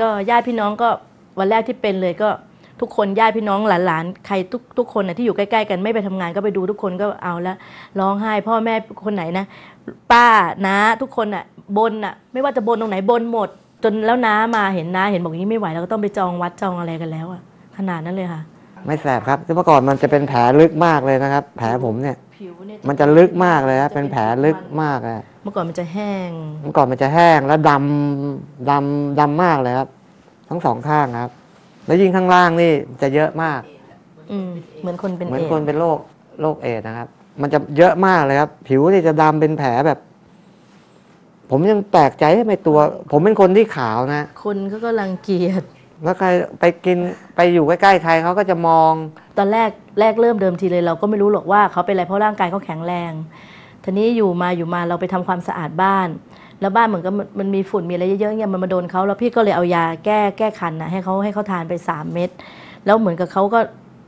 ก็ญาติพี่น้องก็วันแรกที่เป็นเลยก็ทุกคนญาติพี่น้องหลานๆใครทุกทุกคนนะที่อยู่ใกล้ๆกันไม่ไปทำงานก็ไปดูทุกคนก็เอาละร้องไห้พ่อแม่คนไหนนะป้าน้าทุกคนอะบนอะไม่ว่าจะบนตรงไหนบนหมด จนแล้วน้ามาเห็นน้าเห็นบอกอย่างนี้ไม่ไหวแล้วก็ต้องไปจองวัดจองอะไรกันแล้วอะขนาดนั้นเลยค่ะ ไม่แสบครับเมื่อก่อนมันจะเป็นแผลลึกมากเลยนะครับ แผลผมเนี่ย ผิวเนี่ยมันจะลึกมากเลยครับเป็นแผลลึกมากเลยเมื่อก่อนมันจะแห้ง เมื่อก่อนมันจะแห้งแล้วดำดำดำมากเลยครับ ทั้งสองข้างครับ แล้วยิ่งข้างล่างนี่จะเยอะมาก อืมเหมือนคนเป็นเหมือนเอดคนเป็นโรคโรคเอดส์นะครับ มันจะเยอะมากเลยครับ ผิวนี่จะดำเป็นแผลแบบ ผมยังแปลกใจทำไมตัว ผมเป็นคนที่ขาวนะ คนเขาก็รังเกียจ แล้วใครไปกินไปอยู่ใกล้ๆใครเขาก็จะมอง ตอนแรกแรกเริ่มเดิมทีเลยเราก็ไม่รู้หรอกว่าเขาเป็นอะไรเพราะร่างกายเขาแข็งแรงทีนี้อยู่มาอยู่มาเราไปทำความสะอาดบ้าน แล้วบ้านเหมือนกับมันมีฝุ่นมีอะไรเยอะๆเนี่ยมันมาโดนเขาแล้วพี่ก็เลยเอายาแก้แก้คันนะให้เขาให้เขาทานไป 3 เม็ดแล้วเหมือนกับเขาก็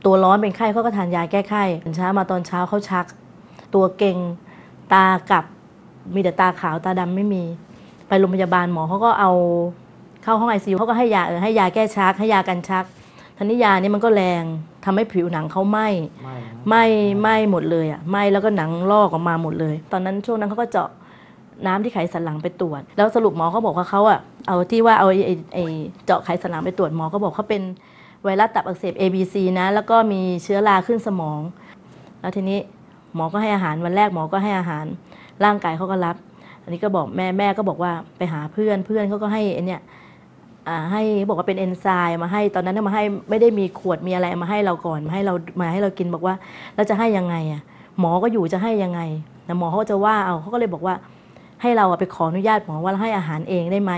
ตัวร้อนเป็นไข้เขาก็ทานยาแก้ไข้ตื่นเช้ามาตอนเช้าเขาชัก ตัวเก่งตากับมีแต่ตาขาวตาดำไม่มี ไปโรงพยาบาลหมอเขาก็เอา เข้าห้องไอซียูเขาก็ให้ยาเออให้ยาแก้ชัก ให้ยากันชักทันนี้ยานี่มันก็แรงทำให้ผิวหนังเขาไหม้ไหม้ไหม้หมดเลยอะไหม้แล้วก็หนังลอกออกมาหมดเลย ตอนนั้นช่วงนั้นเขาก็เจาะน้ำที่ไขสันหลังไปตรวจ แล้วสรุปหมอเขาบอกว่าเขาอะเอาที่ว่าเอาไอ้ไอ้ไอ้เจาะไขสันหลังไปตรวจหมอก็บอกเขาเป็นไวรัสตับอักเสบ ABC นะ แล้วก็มีเชื้อราขึ้นสมอง แล้วทีนี้หมอก็ให้อาหารวันแรกหมอก็ให้อาหาร ร่างกายเขาก็รับ อันนี้ก็บอกแม่แม่ก็บอกว่าไปหาเพื่อนเพื่อนเขาก็ให้ไอ้เนี่ยอ่า ให้บอกว่าเป็นเอนไซม์มาให้ตอนนั้นเอามาให้ไม่ได้มีขวดมีอะไรมาให้เราก่อนมาให้เรามาให้เรากินบอกว่าแล้วจะให้ยังไงอะหมอก็อยู่จะให้ยังไงแต่หมอเขาจะว่าเอาเขาก็เลยบอกว่า ให้เราอะไปขออนุญาตหมอว่าให้อาหารเองได้ไหม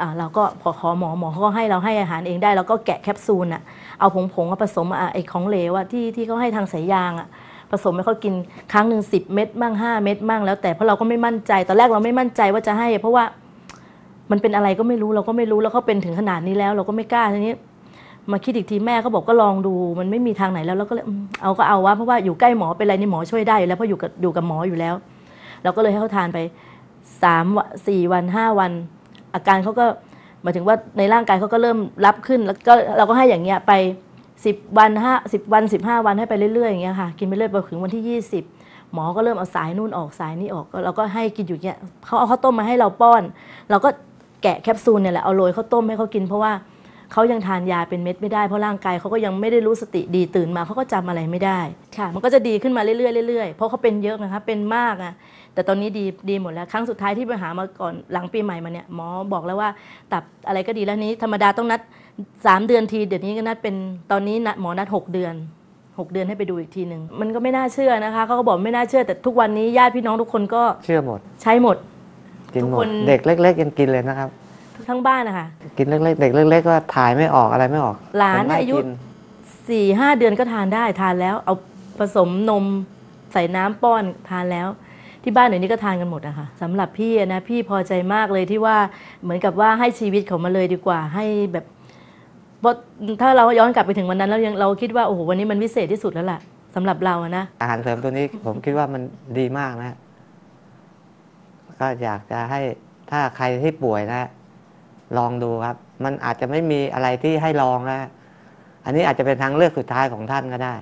อ่าเราก็ขอขอหมอหมอเขาก็ให้เราให้อาหารเองได้เราก็แกะแคปซูลอะเอาผงผงๆมาผสมอะไอของเหลวอะที่ที่เขาให้ทางสายยางอะผสมให้เขากินครั้งหนึ่งสิบเม็ดมั่งห้าเม็ดมั่งแล้วแต่เพราะเราก็ไม่มั่นใจ ตอนแรกเราไม่มั่นใจว่าจะให้ เพราะว่า มันเป็นอะไรก็ไม่รู้เราก็ไม่รู้แล้วเขาเป็นถึงขนาดนี้แล้ว เราก็ไม่กล้าทีนี้ มาคิดอีกทีแม่เขาบอกก็ลองดู มันไม่มีทางไหนแล้วเราก็เลยอืมเอาก็เอาวะเพราะว่าอยู่ใกล้หมอเป็นไรนี่หมอช่วยได้อยู่แล้วเพราะอยู่กับอยู่กับหมออยู่แล้ว เราก็เลยให้เขาทานไปสามวันสี่วันห้าวัน อาการเขาก็หมายถึงว่าในร่างกายเขาก็เริ่มรับขึ้น แล้วก็เราก็ให้อย่างเงี้ยไปสิบวันห้าสิบวันสิบห้าวันให้ไปเรื่อยๆอย่างเงี้ยค่ะกินไปเรื่อยไปถึงวันที่ยี่สิบหมอก็เริ่มเอาสายนู่นออกสายนี่ออกเราก็ให้กินอยู่เงี้ยเขาเอาข้าวต้มมาให้เราป้อน เราก็ แกะแคปซูลเนี่ยแหละเอาโรยข้าวต้มให้เขากิน เพราะว่าเขายังทานยาเป็นเม็ดไม่ได้เพราะร่างกายเขาก็ยังไม่ได้รู้สติดีตื่นมาเขาก็จำอะไรไม่ได้ค่ะมันก็จะดีขึ้นมาเรื่อยๆเรื่อยๆเพราะเขาเป็นเยอะนะคะเป็นมากอะแต่ตอนนี้ดีดีหมดแล้วครั้งสุดท้ายที่ไปหามาก่อนหลังปีใหม่มาเนี่ยหมอบอกแล้วว่าตับอะไรก็ดีแล้วนี้ ธรรมดาต้องนัดสามเดือนที เดี๋ยวนี้ก็นัดเป็นตอนนี้นัดหมอนัดหกเดือนหกเดือนให้ไปดูอีกทีหนึ่งมันก็ไม่น่าเชื่อนะคะเขาก็บอกไม่น่าเชื่อ แต่ทุกวันนี้ญาติพี่น้องทุกคนก็เชื่อหมด ใช้หมด กินหมทุกคดนเด็กเล็ก ๆ ยังกินเลยนะครับ ทั้งบ้านนะคะกินเล็กๆเด็กเล็ก ๆ ก็ถ่ายไม่ออกอะไรไม่ออกหลานผมไล่อายุกินสี่ห้าเดือนก็ทานได้ทานแล้ว เอาผสมนมใส่น้ำป้อนทานแล้ว ที่บ้านเดี๋ยวนี้ก็ทานกันหมดอะค่ะสำหรับพี่อะนะพี่พอใจมากเลยที่ว่าเหมือนกับว่าให้ชีวิตเขามาเลยดีกว่าให้แบบเพราะถ้าเราย้อนกลับไปถึงวันนั้นแล้วยังเราคิดว่าโอ้โหวันนี้มันวิเศษที่สุดแล้วล่ะสำหรับเราอะนะอาหารเสริมตัวนี้ผมคิดว่ามันดีมากนะ ก็อยากจะให้ถ้าใครที่ป่วยนะ ลองดูครับ มันอาจจะไม่มีอะไรที่ให้ลองนะ อันนี้อาจจะเป็นทางเลือกสุดท้ายของท่านก็ได้